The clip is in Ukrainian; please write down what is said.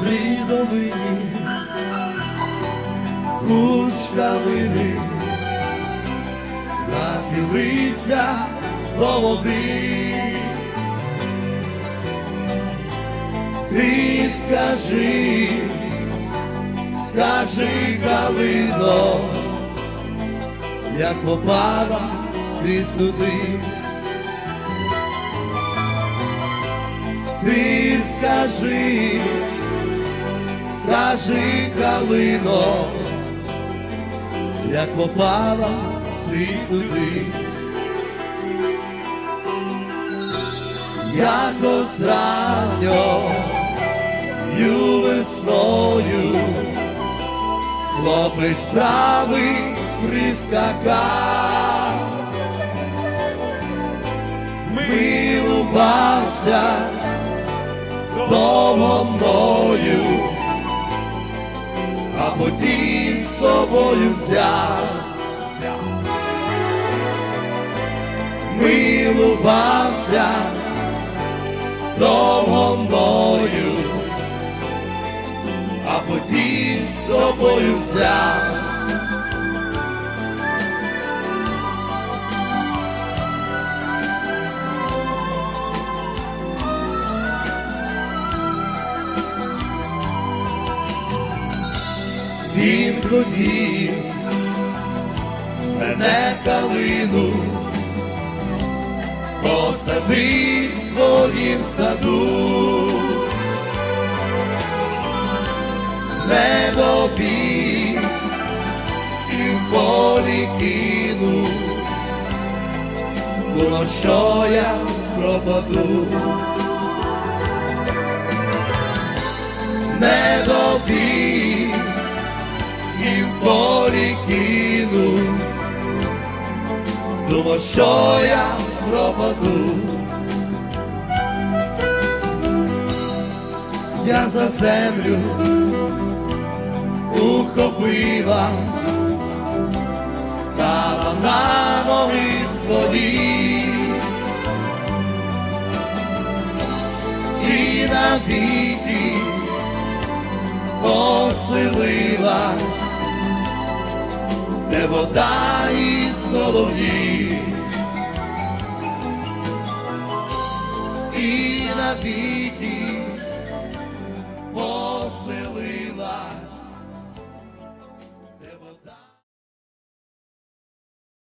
при долині, кущ калини, нахилився до води. Ти скажи, скажи, Галино, як попала ти сюди. Ти скажи, скажи, Галино, як попала ти сюди. Якось ранньою весною хлопець правий прискакав, милувався довго мною, а потім з собою взяв, милувався довго мною, а потім з собою взяв. Він хотів мене калину посадив в своїм саду, не довіз і в полі кинув, було, що я пропаду. Не довіз що я пропаду. Я за землю ухопилась, стала на ноги свої і навіки поселилась, де вода і солові, і на віки посил.